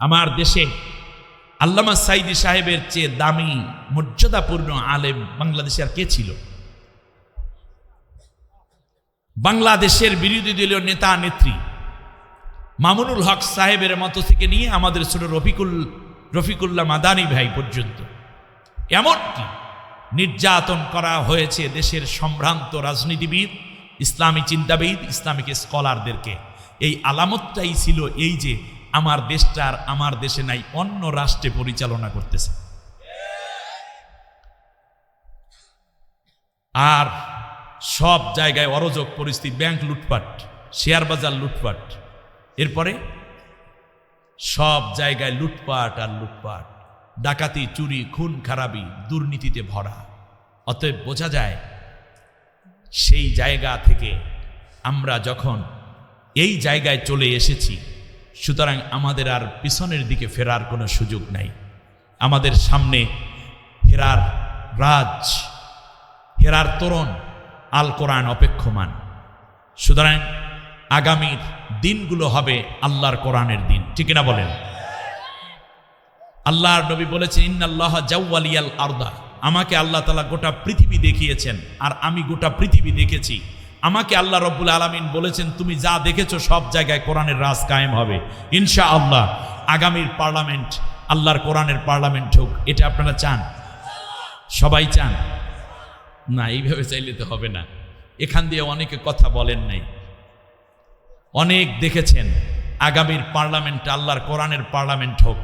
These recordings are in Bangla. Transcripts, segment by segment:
আমার দেশে আল্লামা সাইদি সাহেবের চেয়ে দামি, মর্যাদাপূর্ণ আলেম বাংলাদেশে আর কে ছিল? বাংলাদেশের বিরোধী দলীয় নেতা, নেত্রী মামুনুল হক সাহেবের মতো থেকে নিয়ে আমাদের ছোট রফিকুল, রফিকুল্লাহ মাদানি ভাই পর্যন্ত। এমনকি নির্যাতন করা হয়েছে দেশের সম্ভ্রান্ত রাজনীতিবিদ, ইসলামী চিন্তাবিদ, ইসলামিক স্কলারদেরকে। এই আলামতটাই ছিল এই যে আমার দেশটা আর আমার দেশে নাই, অন্য রাষ্ট্রে পরিচালনা করতেছে। আর সব জায়গায় অরজক পরিস্থিতি ব্যাংক লুটপাট শেয়ার বাজার লুটপাট। এরপরে সব জায়গায় লুটপাট আর লুটপাট। ডাকাতি, চুরি, খুন, খারাপি, দুর্নীতিতে ভরা। অতএব বোঝা যায়, সেই জায়গা থেকে আমরা যখন এই জায়গায় চলে এসেছি সুতরাং আমাদের আর পিছনের দিকে ফেরার কোনো সুযোগ নাই। আমাদের সামনে হেরার রাজ, হেরার তরুণ আল কোরআন অপেক্ষমান। সুতরাং আগামীর দিনগুলো হবে আল্লাহর কোরআনের দিন, ঠিক না বলেন? আল্লাহর নবী বলেছেন, ইন্নাল্লাহ জাওয়ালিয়াল আরদা। আমাকে আল্লাহ তালা গোটা পৃথিবী দেখিয়েছেন, আর আমি গোটা পৃথিবী দেখেছি। আমাকে আল্লাহ রব্বুল আলমিন বলেছেন, তুমি যা দেখেছ সব জায়গায় কোরআনের রাজ কায়েম হবে। ইনশা আল্লাহ আগামীর পার্লামেন্ট, আল্লাহর কোরআনের পার্লামেন্ট হোক, এটা আপনারা চান? সবাই চান? না, এইভাবে চাইলে তো হবে না। এখান দিয়ে অনেকে কথা বলেন নাই। অনেক দেখেছেন, আগামীর পার্লামেন্ট, আল্লাহর কোরআনের পার্লামেন্ট হোক।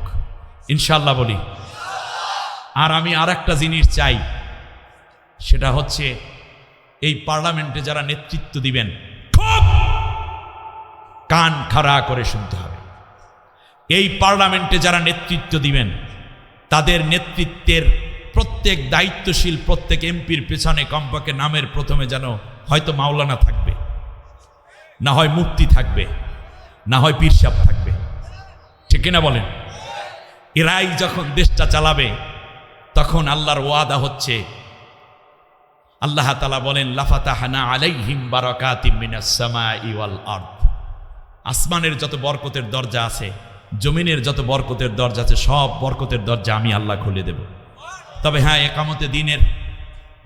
ইনশাল্লাহ বলি। আর আমি আর একটা জিনিস চাই, সেটা হচ্ছে এই পার্লামেন্টে যারা নেতৃত্ব দিবেন, খুব কান খাড়া করে শুনতে হবে। এই পার্লামেন্টে যারা নেতৃত্ব দিবেন, তাদের নেতৃত্বের প্রত্যেক দায়িত্বশীল, প্রত্যেক এমপির পেছনে কমপক্ষে নামের প্রথমে যেন হয়তো মাওলানা থাকবে, না হয় মুক্তি থাকবে, না হয় পীরসাব থাকবে। ঠিক কিনা বলেন? এরাই যখন দেশটা চালাবে, তখন আল্লাহর ওয়াদা হচ্ছে আল্লাহ তালা বলেন লাফাতাহানা আলাইহিম বারাকাতিম মিনাস সামাই ওয়াল আরদ। আসমানের যত বরকতের দরজা আছে, জমিনের যত বরকতের দরজা আছে, সব বরকতের দরজা আমি আল্লাহ খুলে দেব। তবে হ্যাঁ একামতে দিনের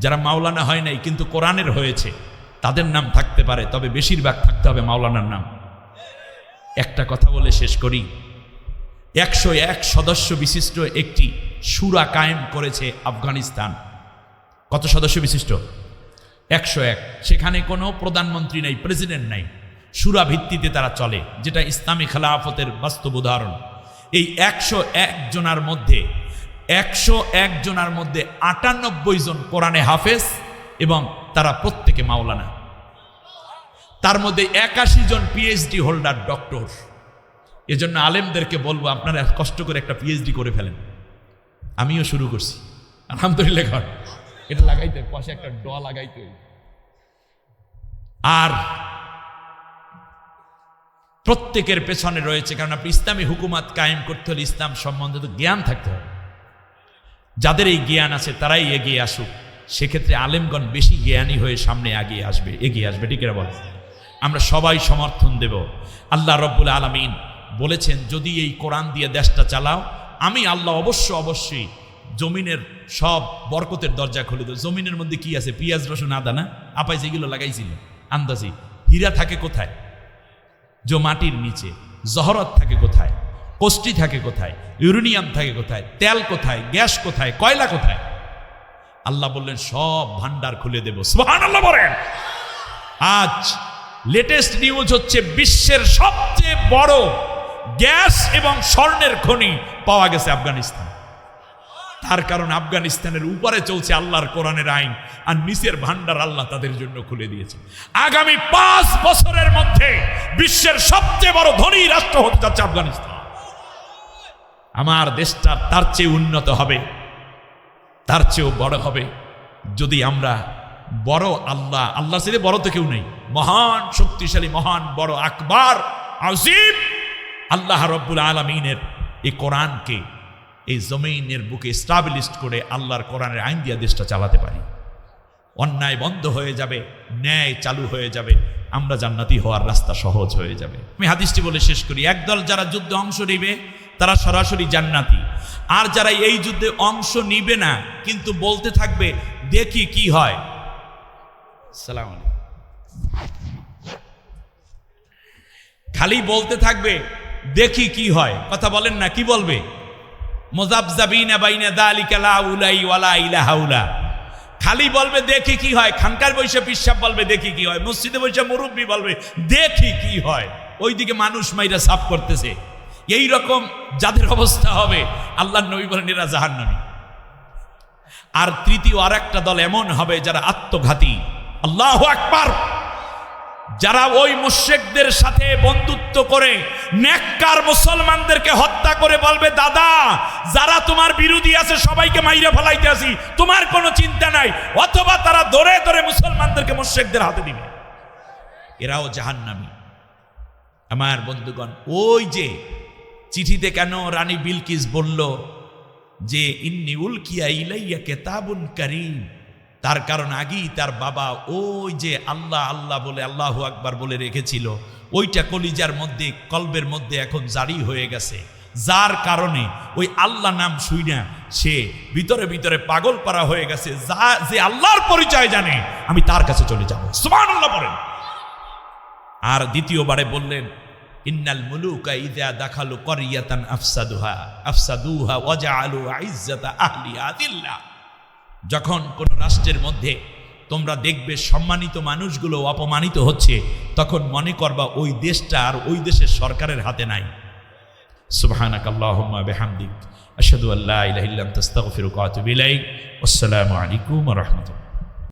যারা মাওলানা হয় নাই, কিন্তু কোরআনের হয়েছে, তাদের নাম থাকতে পারে, তবে বেশিরভাগ থাকতে হবে মাওলানার নাম। একটা কথা বলে শেষ করি, একশো এক সদস্য বিশিষ্ট একটি সুরা কায়েম করেছে আফগানিস্তান। কত সদস্য বিশিষ্ট? একশো এক। সেখানে কোনো প্রধানমন্ত্রী নাই, প্রেসিডেন্ট নাই। সুরা ভিত্তিতে তারা চলে, যেটা ইসলামী খেলাফতের বাস্তব উদাহরণ। এই একশো এক জনার মধ্যে, একশো এক জনার মধ্যে আটানব্বই জন কোরআনে হাফেজ এবং তারা প্রত্যেকে মাওলানা। তার মধ্যে একাশি জন পিএইচডি হোল্ডার ডক্টর এজন্য আলেমদেরকে বলব, আপনারা কষ্ট করে একটা পিএইচডি করে ফেলেন। আমিও শুরু করছি। আলহামদুলিল্লাহ এটা লাগাইতে পাশে একটা ড লাগাইতে আর প্রত্যেকের পেছনে রয়েছে, কারণ আপনি ইসলামী হুকুমাত কায়েম করতে হলে ইসলাম সম্বন্ধে তো জ্ঞান থাকতে হবে। যাদের এই জ্ঞান আছে, তারাই এগিয়ে আসুক। সেক্ষেত্রে আলেমগণ বেশি জ্ঞানী হয়ে সামনে এগিয়ে আসবে এগিয়ে আসবে, ঠিক বল আমরা সবাই সমর্থন দেব। আল্লাহ রব্বুল আলমিন বলেছেন, যদি এই কোরআন দিয়ে দেশটা চালাও, আমি আল্লাহ অবশ্য অবশ্যই জমিনের সব বরকতের দরজা খুলে দেব জমিনের মধ্যে কি আছে? পিঁয়াজ, রসুন, আদা, না? আপাই যেগুলো লাগাইছিল, আন্দাজি। হীরা থাকে কোথায়? যে মাটির নিচে। জহরত থাকে কোথায়? কোষ্টি থাকে কোথায়? ইউরেনিয়াম থাকে কোথায়? তেল কোথায়? গ্যাস কোথায়? কয়লা কোথায়? আল্লাহ বললেন, সব ভান্ডার খুলে দেব। বলেন। আজ লেটেস্ট নিউজ হচ্ছে, বিশ্বের সবচেয়ে বড় গ্যাস এবং স্বর্ণের খনি পাওয়া গেছে আফগানিস্তান। তার কারণ আফগানিস্তানের উপরে চলছে আল্লাহর কোরআনের আইন, আর নিচের ভান্ডার আল্লাহ তাদের জন্য খুলে দিয়েছে। আগামী পাঁচ বছরের মধ্যে বিশ্বের সবচেয়ে বড় ধনী রাষ্ট্র হতে যাচ্ছে আফগানিস্তান। আমার দেশটা তার চেয়ে উন্নত হবে, তার চেয়েও বড় হবে। যদি আমরা বড় আল্লাহ আল্লাহ সাথে বড় তো কেউ নেই, মহান, শক্তিশালী, মহান, বড়, আকবার, আজিম, আল্লাহ রব্বুল আলমিনের এই কোরআনকে এই জমিনের বুকে স্টাবলিশ করে আল্লাহর কোরআনের আইন দিয়া দেশটা চালাতে পারি। অন্যায় বন্ধ হয়ে যাবে, ন্যায় চালু হয়ে যাবে, আমরা জান্নাতি হওয়ার রাস্তা সহজ হয়ে যাবে। আমি হাদিসটি বলে শেষ করি, একদল যারা যুদ্ধে অংশ নিবে, তারা সরাসরি জান্নাতি। আর যারা এই যুদ্ধে অংশ নিবে না, কিন্তু বলতে থাকবে, দেখি কি হয়। সালাম খালি বলতে থাকবে, দেখি কি হয়। কথা বলেন না, কি বলবে? মোজাবজাবিনা বাইনা দালিকা লা উলাই ওয়ালা ইলাহা খালি বলবে দেখি কি হয়, খানকার বৈশা পিসাব বলবে দেখি কি হয়, মসজিদে বৈশা মুরব্বী বলবে দেখি কি হয়। ওইদিকে মানুষ মাইরা সাফ করতেছে। এই রকম যাদের অবস্থা হবে আল্লাহ নবী বলেন এরা জাহান্নামী। আর তৃতীয় আর একটা দল এমন হবে যারা আত্মঘাতী। আল্লাহ আকবার! যারা ওই মুশেকদের সাথে বন্ধুত্ব করে, নেককার মুসলমানদেরকে হত্যা করে বলবে, দাদা, যারা তোমার বিরোধী আছে, সবাইকে মাইরে ফেলাইতে আসি। তোমার কোনো চিন্তা নাই। অথবা তারা ধরে ধরে মুসলমানদেরকে মুশেকদের হাতে দিবে। এরাও জাহান্নামী। আমার বন্ধুগণ, ওই যে চিঠিতে কেন রানী বিলকিস বলল যে, ইন্নি উলকিয়া ইলাইয়া কেতাবুন করিম। তার কারণ আগেই তার বাবা ওই যে আল্লাহ আল্লাহ বলে, আল্লাহ আকবার বলে রেখেছিল, ওইটা কলিজার মধ্যে, কলবের মধ্যে এখন জারি হয়ে গেছে। যার কারণে ওই আল্লাহ নাম শুই না সে ভিতরে ভিতরে পাগল পারা হয়ে গেছে। যা, যে আল্লাহর পরিচয় জানে, আমি তার কাছে চলে যাব। সুমান আল্লাহ বলেন। আর দ্বিতীয়বারে বললেন, ইন্নাল মুলুকা ইদা দাখালু করিয়াতান আফসাদুহা আফসাদুহা ওয়াজআলু আইজ্জাতা আহলিহা আদিল্লাহ যখন কোনো রাষ্ট্রের মধ্যে তোমরা দেখবে সম্মানিত মানুষগুলো অপমানিত হচ্ছে, তখন মনে করবা ওই দেশটা আর ওই দেশের সরকারের হাতে নাই। সুবহানাক আল্লাহুম্মা বিহামদিক। আশহাদু আল্লা ইলাহা ইল্লা আনতা আস্তাগফিরুকা ওয়া আতুবু ইলাইক। আসসালামু আলাইকুম রাহমাতুল্লাহ।